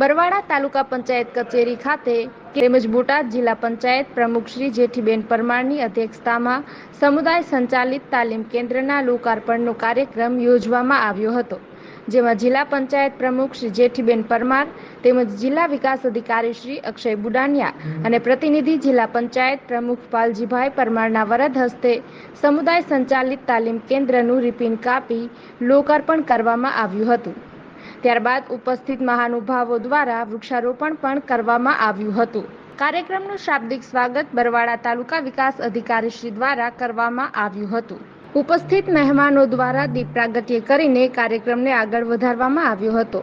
બરવાડા તાલુકા પંચાયત કચેરી ખાતે તેમજ બોટાદ જિલ્લા પંચાયત પ્રમુખ શ્રી જેઠીબેન પરમારની અધ્યક્ષતામાં સમુદાય સંચાલિત તાલીમ કેન્દ્રના લોકાર્પણનો કાર્યક્રમ યોજવામાં આવ્યો હતો, જેમાં જિલ્લા પંચાયત પ્રમુખ શ્રી જેઠીબેન પરમાર તેમજ જિલ્લા વિકાસ અધિકારી શ્રી અક્ષય બુડાનિયા અને પ્રતિનિધિ જિલ્લા પંચાયત પ્રમુખ પાલજીભાઈ પરમારના વરદ હસ્તે સમુદાય સંચાલિત તાલીમ કેન્દ્રનું રિપિન કાપી લોકાર્પણ કરવામાં આવ્યું હતું. ત્યારબાદ ઉપસ્થિત મહાનુભાવો દ્વારા વૃક્ષારોપણ પણ કરવામાં આવ્યું હતું. કાર્યક્રમનું શાબ્દિક સ્વાગત બરવાડા તાલુકા વિકાસ અધિકારી શ્રી દ્વારા કરવામાં આવ્યું હતું. ઉપસ્થિત મહેમાનો દ્વારા દીપ પ્રાગટ્ય કરીને કાર્યક્રમને આગળ વધારવામાં આવ્યો હતો.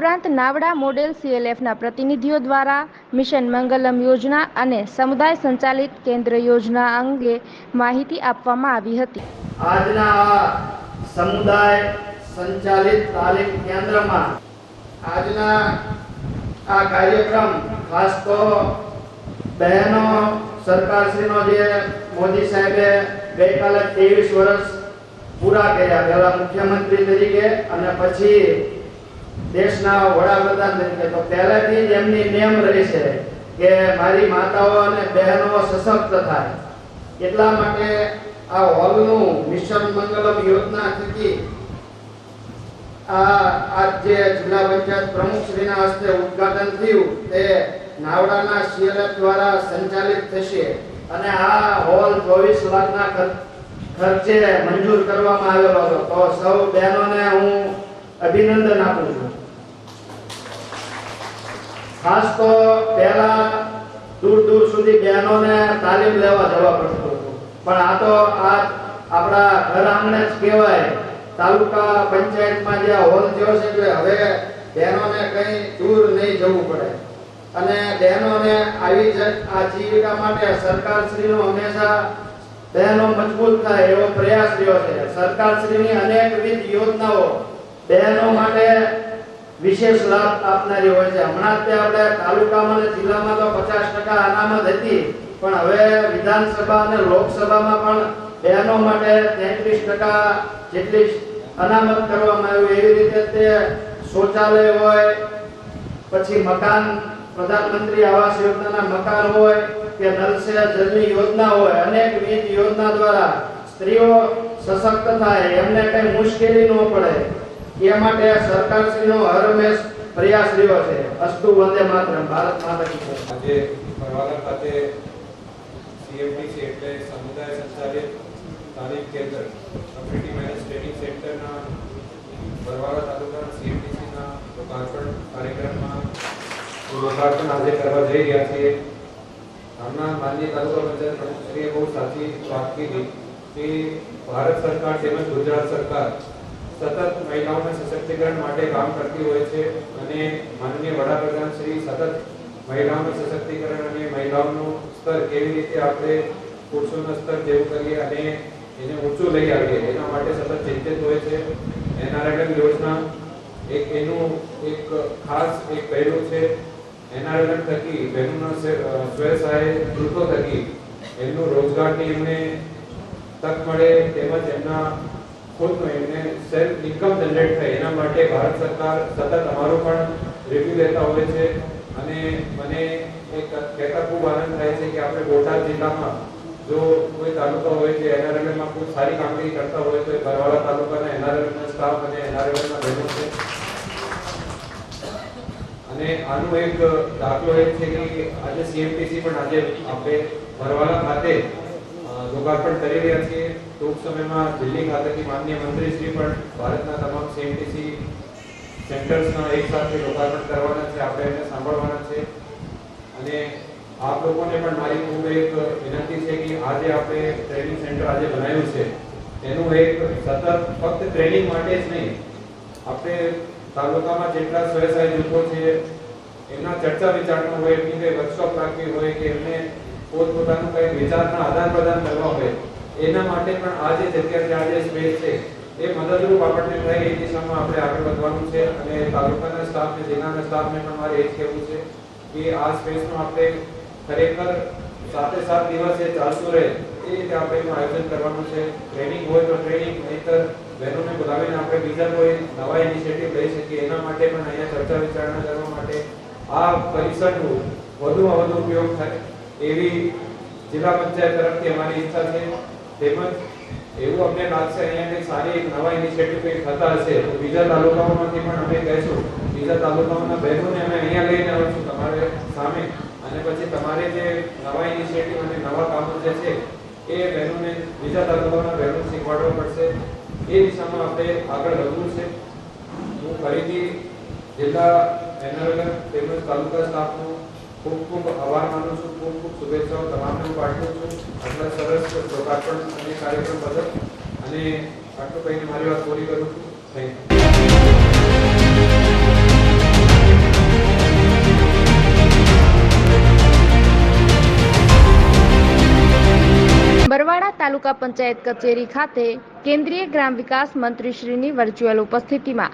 ઉપરાંત નાવડા મોડેલ સીએલએફના પ્રતિનિધિઓ દ્વારા મિશન મંગલમ યોજના અને સમુદાય સંચાલિત કેન્દ્ર યોજના અંગે માહિતી આપવામાં આવી હતી. આજના સમુદાય સંચાલિત તાલીમ કેન્દ્રમાં આજના આ કાર્યક્રમ, ખાસ તો બહેનો, સરકારશ્રીનો જે મોદી સાહેબે ગઈકાલે ત્રેવીસ વર્ષ પૂરા કર્યા, પહેલા મુખ્યમંત્રી તરીકે અને પછી દેશના વડાપ્રધાન તરીકે. તો પહેલાથી જ એમની નેમ રહી છે કે મારી માતાઓ અને બહેનો સશક્ત થાય. એટલા માટે આ હોલનું મિશન મંગલમ યોજના થકી આ આજ જિલ્લા પંચાયત પ્રમુખ શ્રીના હસ્તે ઉદ્ઘાટન થયું તે નાવડાના સીએલએફ દ્વારા સંચાલિત થશે. અને આ હોલ ચોવીસ લાખના ખર્ચે મંજૂર કરવામાં આવેલો હતો. તો સૌ બહેનોને હું અભિનંદન આપું છું. ખાસ તો પહેલા દૂર દૂર સુધી બહેનોને તાલીમ લેવા જવા પડતું હતું. પણ આ તો આ આપણા ઘર આંગણે જ કહેવાય. તાલુકા પંચાયતમાં જે હોલ થયો છે કે હવે બહેનોને કંઈ દૂર નહીં જવું પડે. અને બહેનોને આવી જ આ જીવિકા માટે સરકારશ્રીનો હંમેશા બહેનો મજબૂત થાય એવો પ્રયાસ રહ્યો છે. સરકારશ્રીની અનેકવિધ યોજનાઓ બહેનો માટે વિશેષ લાભ આપનારી હોય છે. હમણાં તે આપણે તાલુકામાં અને જિલ્લામાં તો પચાસ ટકા અનામત હતી, પણ હવે વિધાનસભા અને લોકસભામાં પણ બહેનો માટે તેત્રીસ ટકા જેટલી અનામત કરવામાં આવ્યું એવી રીતે તે શૌચાલય હોય, પછી મકાન, પ્રધાનમંત્રી આવાસ યોજનાના મકાન હોય કે નલ સે જલની યોજના હોય, અનેક વિવિધ યોજના દ્વારા સ્ત્રીઓ સશક્ત થાય. એમને કઈ મુશ્કેલી ન પડે. એ માટે સરકારશ્રીનો હર હંમેશ પ્રયાસ રહ્યો છે. અસ્તુ વંદે માતરમ. ભારત માતા કી જય. આજે પરવાલા ખાતે સીએમડીસી એટલે સમુદાય સંચાલિત તાલીમ કેન્દ્ર, કમ્યુનિટી મેનેજ ટ્રેનિંગ સેન્ટરના બરવાડા તાલુકાના સીએમડીસીના લોકાર્પણ કાર્યક્રમમાં લોકાર્પણ આજે કરવા જઈ રહ્યા છીએ. હમણાં માનનીય તાલુકા પંચાયત પ્રમુખશ્રીએ બહુ સાચી વાત કીધી કે ભારત સરકાર તેમજ ગુજરાત સરકાર સતત મહિલાઓના સશક્તિકરણ માટે કામ કરતી હોય છે અને માનનીય વડાપ્રધાન શ્રી સતત મહિલાઓનું સશક્તિકરણ અને મહિલાઓનું સ્તર કેવી રીતે આપણે પુરુષોનું સ્તર જેવું કરીએ અને એને ઊંચું લઈ આવીએ, એના માટે સતત ચિંતિત હોય છે. એનઆરએલએમ યોજના એક એનું એક ખાસ એક પહેલું છે. એનઆરએલએમ થકી બહેનોના સ્વય સહાય જૂથો થકી એમનું રોજગારની એમને તક મળે તેમજ એમના ખુદનું એમને સેલ્ફ ઇન્કમ જનરેટ થાય એના માટે ભારત સરકાર સતત અમારો પણ રિવ્યુ લેતા હોય છે. અને મને એક કહેતા ખૂબ આનંદ થાય છે કે આપણે બોટાદ જિલ્લામાં જો કોઈ તાલુકા હોય કે NRLM માં ખૂબ સારી કામગીરી કરતા હોય તો એ બરવાળા તાલુકાના NRLM ના સ્ટાફ અને NRLM ના બહેનો છે. અને આનો એક દાખલો એ છે કે આજે સીએમટીસી પણ આજે આપણે બરવાડા ખાતે લોકાર્પણ કરી રહ્યા છીએ. ટૂંક સમયમાં દિલ્હી ખાતેથી માનનીય મંત્રીશ્રી પણ ભારતના તમામ સીએમટીસી સેન્ટર્સના એક સાથે લોકાર્પણ કરવાના છે. આપણે એને સાંભળવાના છે. અને આપ લોકોને પણ મારી ખૂબ એક વિનંતી છે કે આજે આપણે ટ્રેનિંગ સેન્ટર આજે બનાવ્યું છે. એનું એક સતત ફક્ત ટ્રેનિંગ માટે જ નહીં, આપણે તાલુકામાં જેટલા સ્વસહાય જૂથો છે, એમના ચર્ચા વિચારણા હોય, એમની કંઈ વર્કશોપ રાખવી હોય કે એમને પોતપોતાનું કઈ વિચારના આદાન પ્રદાન કરવા હોય, એના માટે પણ આ જે જગ્યા સ્પેસ છે, એ મદદરૂપ આપણને થાય એ દિશામાં આપણે આગળ વધવાનું છે અને તાલુકાના સ્ટાફને જિલ્લાના સ્ટાફને પણ મારે એ જ કહેવું છે કે આ સ્પેસનો આપણે ખરેખર સાતે સાત દિવસ એ ચાલતું રહે, એ રીતે આપણે એનું આયોજન કરવાનું છે. ટ્રેનિંગ હોય તો ટ્રેનિંગ નહીતર બહેનોને બોલાવીને આપણે બીજા કોઈ નવા ઇનિશિયેટિવ લઈ શકીએ, એના માટે પણ અહીંયા ચર્ચા વિચારણા કરવા માટે આ પરિસરનું વધુમાં વધુ ઉપયોગ થાય. એવી જિલ્લા પંચાયત તરફથી અમારી ઈચ્છા છે. તેમજ એવું અમને લાગશે અહીંયા કંઈક સારી એક નવા ઇનિશિયેટિવ કંઈક થતા હશે. તો બીજા તાલુકાઓમાંથી પણ અમે કહીશું. બીજા તાલુકાઓના બહેનોને અમે અહીંયા લઈને આવીશું તમારે સામે. અને પછી તમારે જે નવા ઇનિશિયેટિવ અને નવા કામો જે છે, એ બહેનોને બીજા તાલુકાઓના બહેનો શીખવાડવા પડશે. એ દિશામાં આપણે આગળ વધવું છે. હું ફરીથી જિલ્લા એનઆરએલ તેમજ તાલુકા સ્ટાફનો ખૂબ ખૂબ આભાર માનું છું. ખૂબ ખૂબ શુભેચ્છાઓ તમામને પાઠવું છું. આટલા સરસ લોકાર્પણ અને કાર્યક્રમ બદલ. અને આટલું કહીને મારી વાત પૂરી કરું છું. Thank you. બરવાડા તાલુકા પંચાયત કચેરી ખાતે કેન્દ્રીય ગ્રામ વિકાસ મંત્રીશ્રીની વર્ચ્યુઅલ ઉપસ્થિતિમાં